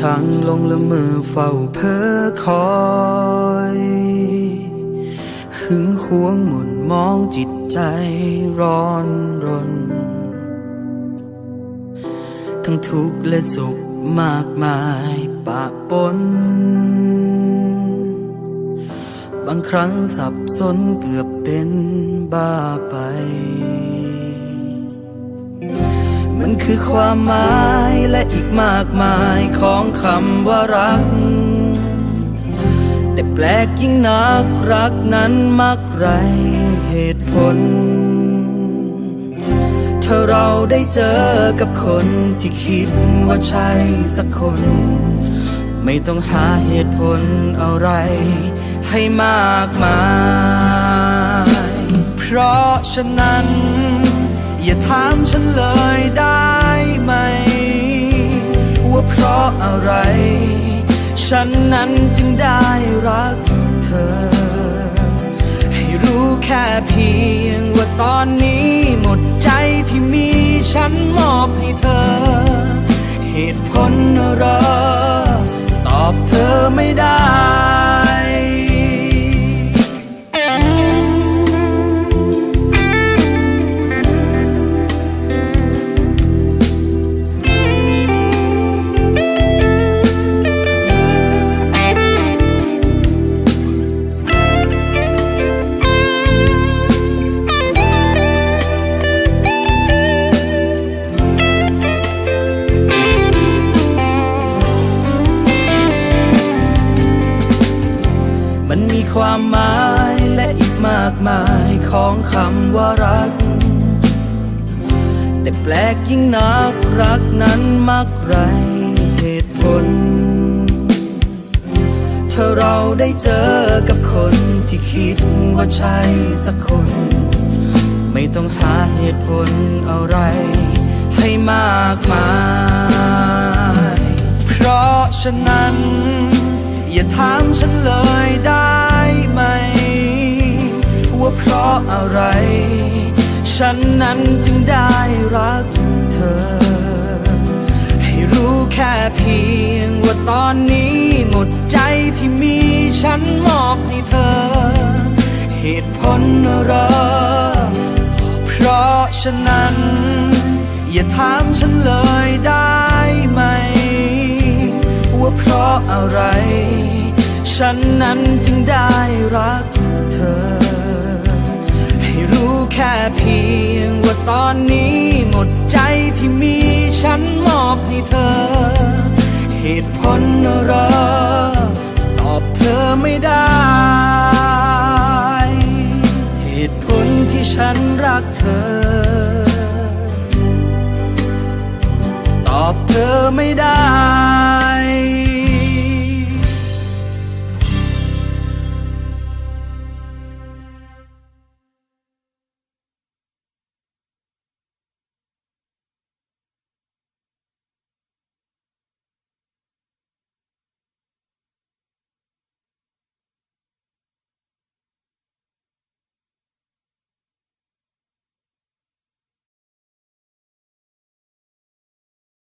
ชังลงละเมอเฝ้าเพ้อคอยหึงหวงหม่นมองจิตใจร้อนรน ทั้งทุกข์และสุขมากมายปะปน บางครั้งสับสนเกือบเป็นบ้าไป คือความหมายและอีกมากมายของคำว่ารัก แต่แปลกยิ่งนักรักนั้นมักไรเหตุผล ถ้าเราได้เจอกับคนที่คิดว่าใช่สักคน ไม่ต้องหาเหตุผลอะไร ให้มากมาย เพราะฉะนั้น อย่าถามฉันเลย อะไร ฉันนั้นจึงได้รักเธอ ให้รู้แค่เพียงว่าตอนนี้หมดใจที่มีฉันมอบให้เธอ เหตุผลอะไรตอบเธอไม่ได้ มันมีความหมายและอีกมากมายของคำว่ารัก แต่แปลกยิ่งนักรักนั้นมักไรเหตุผล ถ้าเราได้เจอกับคนที่คิดว่าใช่สักคน ไม่ต้องหาเหตุผลอะไร ให้มากมาย เพราะฉะนั้นามฉันเลยได้ไหม ว่าเพราะอะไร ฉันนั้นจึงได้รักเธอ ให้รู้แค่เพียงว่าตอนนี้หมดใจที่มีฉันมอบให้เธอ เหตุผลอะไรเพราะฉะนั้น อย่าถามฉันเลยได้ไหม ว่าเพราะอะไร ฉันนั้นจึงได้รักเธอ ให้รู้แค่เพียงว่าตอนนี้หมดใจที่มีฉันมอบให้เธอ เหตุผลอะไรตอบเธอไม่ได้ เหตุผลที่ฉันรักเธอ ตอบเธอไม่ได้